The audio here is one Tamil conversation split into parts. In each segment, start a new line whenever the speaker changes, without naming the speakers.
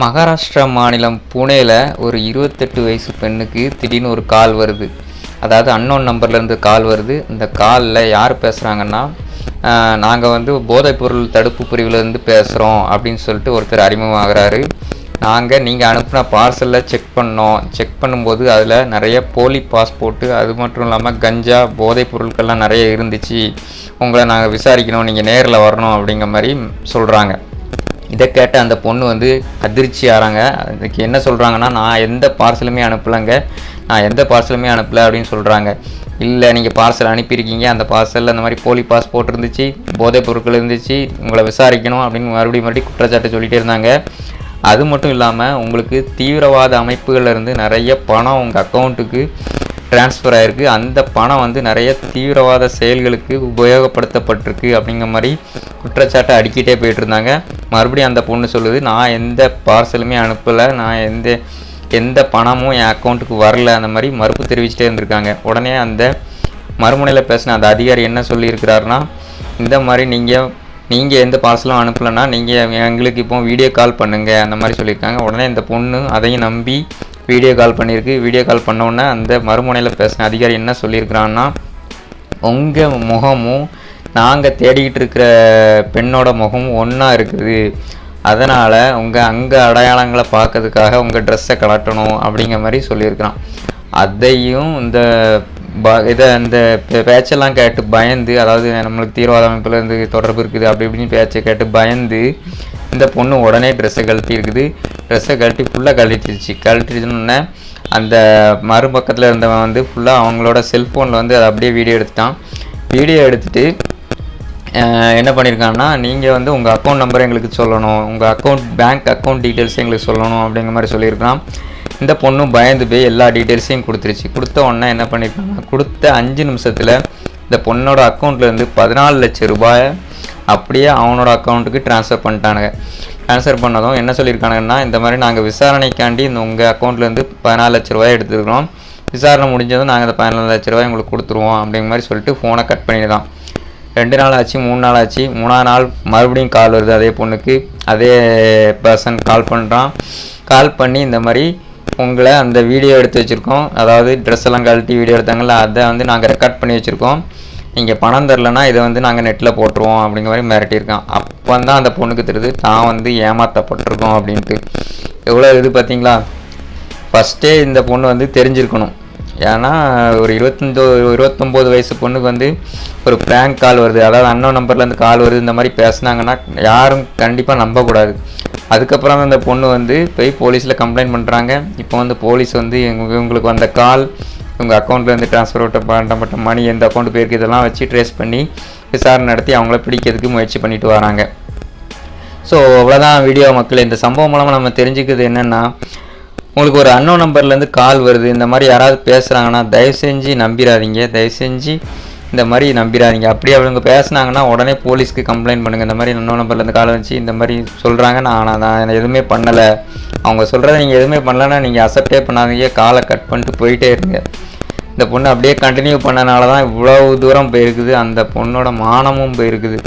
மகாராஷ்டிரா மாநிலம் புனேல ஒரு இருபத்தெட்டு வயசு பெண்ணுக்கு திடீர்னு ஒரு கால் வருது. அதாவது அன்னோன் நம்பர்லேருந்து கால் வருது. இந்த காலில் யார் பேசுகிறாங்கன்னா நாங்கள் வந்து போதைப்பொருள் தடுப்பு பிரிவுலேருந்து பேசுகிறோம் அப்படின்னு சொல்லிட்டு ஒருத்தர் அறிமுகமாகிறாரு. நாங்கள் நீங்கள் அனுப்பின பார்சலில் செக் பண்ணோம். செக் பண்ணும்போது அதில் நிறைய போலி பாஸ்போர்ட்டு அது மட்டும் இல்லாமல் கஞ்சா போதைப் பொருட்கள்லாம் நிறைய இருந்துச்சு. உங்களை நாங்கள் விசாரிக்கணும். நீங்கள் நேரில் வரணும் அப்படிங்கிற மாதிரி சொல்கிறாங்க இதை கேட்ட அந்த பொண்ணு வந்து அதிர்ச்சி ஆறாங்க. அதுக்கு என்ன சொல்கிறாங்கன்னா நான் எந்த பார்சலுமே அனுப்பலைங்க. நான் எந்த பார்சலுமே அனுப்பலை அப்படின்னு சொல்கிறாங்க இல்லை நீங்கள் பார்சல் அனுப்பியிருக்கீங்க. அந்த பார்சலில் அந்த மாதிரி போலி பாஸ்போர்ட் இருந்துச்சு போதைப் பொருட்கள் இருந்துச்சு உங்களை விசாரிக்கணும் அப்படின்னு மறுபடியும் மறுபடியும் குற்றச்சாட்டு சொல்லிகிட்டே இருந்தாங்க. அது மட்டும் இல்லாமல் உங்களுக்கு தீவிரவாத அமைப்புகள்லேருந்து நிறைய பணம் உங்கள் அக்கௌண்ட்டுக்கு ட்ரான்ஸ்ஃபர் ஆகிருக்கு அந்த பணம் வந்து நிறைய தீவிரவாத செயல்களுக்கு உபயோகப்படுத்தப்பட்டிருக்கு அப்படிங்கிற மாதிரி குற்றச்சாட்டை அடிக்கிட்டே போயிட்டு இருந்தாங்க. மறுபடியும் அந்த பொண்ணு சொல்லுது நான் எந்த பார்சலுமே அனுப்பலை நான் எந்த எந்த பணமும் என் அக்கௌண்ட்டுக்கு வரல அந்த மாதிரி மறுப்பு தெரிவிச்சுட்டே இருந்திருக்காங்க. உடனே அந்த மறுமுனையில் பேசின அந்த அதிகாரி என்ன சொல்லியிருக்கிறாருன்னா இந்த மாதிரி நீங்கள் நீங்கள் எந்த பார்சலும் அனுப்பலைன்னா நீங்கள் எங்களுக்கு இப்போ வீடியோ கால் பண்ணுங்கள் அந்த மாதிரி சொல்லியிருக்காங்க. உடனே இந்த பொண்ணு அதையும் நம்பி வீடியோ கால் பண்ணியிருக்கு. வீடியோ கால் பண்ண உடனே அந்த மறுமுனையில் பேசின அதிகாரி என்ன சொல்லியிருக்கிறான்னா உங்கள் முகமும் நாங்கள் தேடிக்கிட்டு இருக்கிற பெண்ணோட முகமும் ஒன்றா இருக்குது. அதனால் உங்கள் அங்கே அடையாளங்களை பார்க்கறதுக்காக உங்கள் ட்ரெஸ்ஸை கலட்டணும் அப்படிங்கிற மாதிரி சொல்லியிருக்கிறான். அதையும் இந்த ப இதை அந்த பே- பேச்செல்லாம் கேட்டு பயந்து அதாவது நம்மளுக்கு தீவிரவாத அமைப்புலேருந்து தொடர்பு இருக்குது அப்படி இப்படின்னு பேச்சை கேட்டு பயந்து இந்த பொண்ணு உடனே ட்ரெஸ்ஸை கழட்டி இருக்குது. ட்ரெஸ்ஸை கழட்டி ஃபுல்லாக கழட்டிடுச்சு கழட்டிடுச்சுன்னு அந்த மறுபக்கத்தில் இருந்தவன் வந்து ஃபுல்லாக அவங்களோட செல்ஃபோனில் வந்து அதை அப்படியே வீடியோ எடுத்துட்டான். வீடியோ எடுத்துகிட்டு என்ன பண்ணியிருக்காங்கன்னா நீங்கள் வந்து உங்கள் அக்கௌண்ட் நம்பர் எங்களுக்கு சொல்லணும் உங்கள் அக்கௌண்ட் பேங்க் அக்கௌண்ட் டீட்டெயில்ஸ் எங்களுக்கு சொல்லணும் அப்படிங்கிற மாதிரி சொல்லியிருக்கான் இந்த பொண்ணும் பயந்து போய் எல்லா டீட்டெயில்ஸையும் கொடுத்துருச்சு. கொடுத்த உடனே என்ன பண்ணியிருக்காங்கன்னா கொடுத்த அஞ்சு நிமிஷத்தில் இந்த பொண்ணோட அக்கௌண்ட்லேருந்து பதினாலு லட்சம் ரூபாயை அப்படியே அவனோட அக்கௌண்ட்டுக்கு ட்ரான்ஸ்ஃபர் பண்ணிட்டானுங்க. ட்ரான்ஸ்ஃபர் பண்ணதும் என்ன சொல்லியிருக்கானுங்கன்னா இந்த மாதிரி நாங்கள் விசாரணைக்காண்டி இந்த உங்கள் அக்கௌண்ட்லேருந்து பதினாலு லட்ச ரூபாய் எடுத்துருக்கிறோம். விசாரணை முடிஞ்சதும் நாங்கள் இந்த பதினாலு லட்ச ரூபாய் உங்களுக்கு கொடுத்துருவோம் அப்படிங்கிற மாதிரி சொல்லிட்டு ஃபோனை கட் பண்ணிடுதான். ரெண்டு நாள் ஆச்சு மூணு நாள் ஆச்சு மூணாவது நாள் மறுபடியும் கால் வருது அதே பொண்ணுக்கு. அதே பர்சன் கால் பண்ணுறான் கால் பண்ணி இந்த மாதிரி உங்களை அந்த வீடியோ எடுத்து வச்சுருக்கோம். அதாவது ட்ரெஸ் எல்லாம் கழட்டி வீடியோ எடுத்தாங்கல்ல அதை வந்து நாங்கள் ரெக்கார்ட் பண்ணி வச்சுருக்கோம். நீங்கள் பணம் தரலன்னா இதை வந்து நாங்கள் நெட்டில் போட்டுருவோம் அப்படிங்கிற மாதிரி மிரட்டியிருக்கான். அப்போ தான் அந்த பொண்ணுக்கு தெரியுது தான் வந்து ஏமாற்றப்பட்டிருக்கோம் அப்படின்ட்டு. எவ்வளோ இது பார்த்தீங்களா? ஃபஸ்ட்டே இந்த பொண்ணு வந்து தெரிஞ்சிருக்கணும். ஏன்னா ஒரு இருபத்தஞ்சோ இருபத்தொம்போது வயசு பொண்ணுக்கு வந்து ஒரு ப்ராங்க் கால் வருது. அதாவது அன்னோன் நம்பர்லேருந்து கால் வருது. இந்த மாதிரி பேசுனாங்கன்னா யாரும் கண்டிப்பாக நம்பக்கூடாது. அதுக்கப்புறம் அந்த பொண்ணு வந்து போய் போலீஸில் கம்ப்ளைண்ட் பண்ணுறாங்க இப்போ வந்து போலீஸ் வந்து இவங்களுக்கு வந்த கால் உங்கள் அக்கௌண்ட்லேருந்து ட்ரான்ஸ்ஃபர் பண்ணப்பட்ட மணி எந்த அக்கௌண்ட் போயிருக்கு இதெல்லாம் வச்சு ட்ரேஸ் பண்ணி விசாரணை நடத்தி அவங்கள பிடிக்கிறதுக்கு முயற்சி பண்ணிட்டு வராங்க. ஸோ அவ்வளோதான் வீடியோ மக்கள். இந்த சம்பவம் மூலமாக நம்ம தெரிஞ்சுக்கிறது என்னென்னா உங்களுக்கு ஒரு அன்னோ நம்பர்லேருந்து கால் வருது இந்த மாதிரி யாராவது பேசுகிறாங்கன்னா தயவு செஞ்சு நம்பிடாதீங்க தயவு செஞ்சு இந்த மாதிரி நம்பிடாதீங்க அப்படி அவங்க பேசுனாங்கன்னா உடனே போலீஸ்க்கு கம்ப்ளைண்ட் பண்ணுங்கள் இந்த மாதிரி இன்னொரு நம்பர்லேருந்து கால் வச்சு இந்த மாதிரி சொல்கிறாங்க நான் ஆனால் நான் எதுவுமே பண்ணலை. அவங்க சொல்கிறத நீங்கள் எதுவுமே பண்ணலன்னா நீங்கள் அக்செப்டே பண்ணாதீங்க. காலை கட் பண்ணிட்டு போயிட்டே இருங்க. இந்த பொண்ணு அப்படியே கண்டினியூ பண்ணனால தான் இவ்வளோ தூரம் போயிருக்குது. அந்த பொண்ணோட மானமும் போயிருக்குது.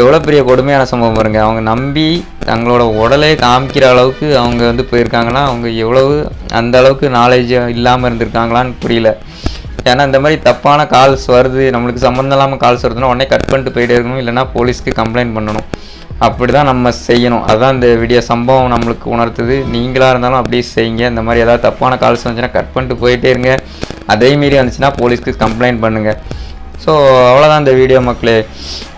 எவ்வளோ பெரிய கொடுமையான சம்பவம் பாருங்க. அவங்க நம்பி தங்களோட உடலை காமிக்கிற அளவுக்கு அவங்க வந்து போயிருக்காங்கன்னா அவங்க எவ்வளவு அந்த அளவுக்கு நாலேஜ் இல்லாமல் இருந்திருக்காங்களான்னு புரியல. ஏன்னா இந்த மாதிரி தப்பான கால்ஸ் வருது நம்மளுக்கு சம்மந்தம் இல்லாமல் கால்ஸ் வருதுன்னா உடனே கட் பண்ணிட்டு போயிட்டே இருக்கணும் இல்லைன்னா போலீஸ்க்கு கம்ப்ளைண்ட் பண்ணணும். அப்படி தான் நம்ம செய்யணும். அதுதான் இந்த வீடியோ சம்பவம் நம்மளுக்கு உணர்த்துது. நீங்களாக இருந்தாலும் அப்படியே செய்யுங்க. இந்த மாதிரி ஏதாவது தப்பான கால்ஸ் வந்துச்சுன்னா கட் பண்ணிட்டு போயிட்டே இருங்க. அதே மீறி வந்துச்சுன்னா போலீஸ்க்கு கம்ப்ளைண்ட் பண்ணுங்கள் ஸோ அவ்வளோதான் இந்த வீடியோ மக்களே.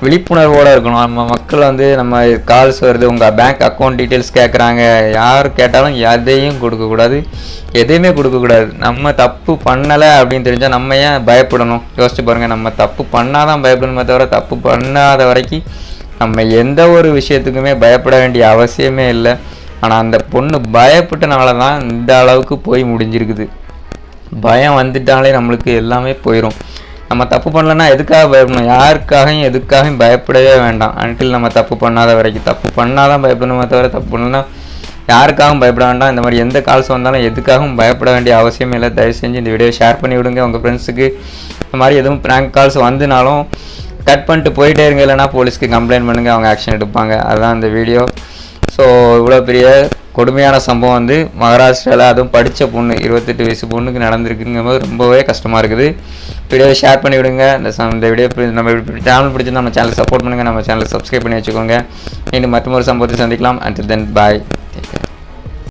விழிப்புணர்வோடு இருக்கணும். நம்ம மக்கள் வந்து நம்ம கால்ஸ் வருது உங்கள் பேங்க் அக்கௌண்ட் டீட்டெயில்ஸ் கேட்குறாங்க யார் கேட்டாலும் எதையும் கொடுக்கக்கூடாது எதையுமே கொடுக்கக்கூடாது நம்ம தப்பு பண்ணலை அப்படின்னு தெரிஞ்சால் நம்ம ஏன் பயப்படணும்? யோசிச்சு பாருங்கள் நம்ம தப்பு பண்ணாதான் பயப்படணுமே தவிர தப்பு பண்ணாத வரைக்கும் நம்ம எந்த ஒரு விஷயத்துக்குமே பயப்பட வேண்டிய அவசியமே இல்லை. ஆனால் அந்த பொண்ணு பயப்பட்டனால தான் இந்த அளவுக்கு போய் முடிஞ்சிருக்குது. பயம் வந்துட்டாலே நம்மளுக்கு எல்லாமே போயிடும் நம்ம தப்பு பண்ணலன்னா எதுக்காக பயப்படணும்? யாருக்காகவும் எதுக்காகவும் பயப்படவே வேண்டாம். அன்டில் நம்ம தப்பு பண்ணாத வரைக்கும். தப்பு பண்ணாதான் பயப்படணுமே தவிர தப்பு பண்ணலன்னா யாருக்காகவும் பயப்பட வேண்டாம். இந்த மாதிரி எந்த கால்ஸ் வந்தாலும் எதுக்காகவும் பயப்பட வேண்டிய அவசியம் இல்லை. தயவு செஞ்சு இந்த வீடியோ ஷேர் பண்ணி விடுங்க. உங்கள் ஃப்ரெண்ட்ஸுக்கு இந்த மாதிரி எதுவும் ப்ராங்க் கால்ஸ் வந்துனாலும் கட் பண்ணிட்டு போயிட்டே இருங்க. இல்லைனா போலீஸ்க்கு கம்ப்ளைண்ட் பண்ணுங்கள் அவங்க ஆக்ஷன் எடுப்பாங்க. அதுதான் இந்த வீடியோ ஸோ இவ்வளோ பெரிய கொடுமையான சம்பவம் வந்து மகாராஷ்டிராவில் அதுவும் படித்த பொண்ணு இருபத்தெட்டு வயசு பொண்ணுக்கு நடந்திருக்குங்கும்போது ரொம்பவே கஷ்டமாக இருக்குது. வீடியோவை ஷேர் பண்ணி விடுங்க இந்த இந்த வீடியோ நம்ம சேனல் பிடிச்சி நம்ம சேனலை சப்போர்ட் பண்ணுங்கள் நம்ம சேனலை சப்ஸ்கிரைப் பண்ணி வச்சுக்கோங்க. இன்னும் மற்றொரு சம்பவத்தை சந்திக்கலாம். And then bye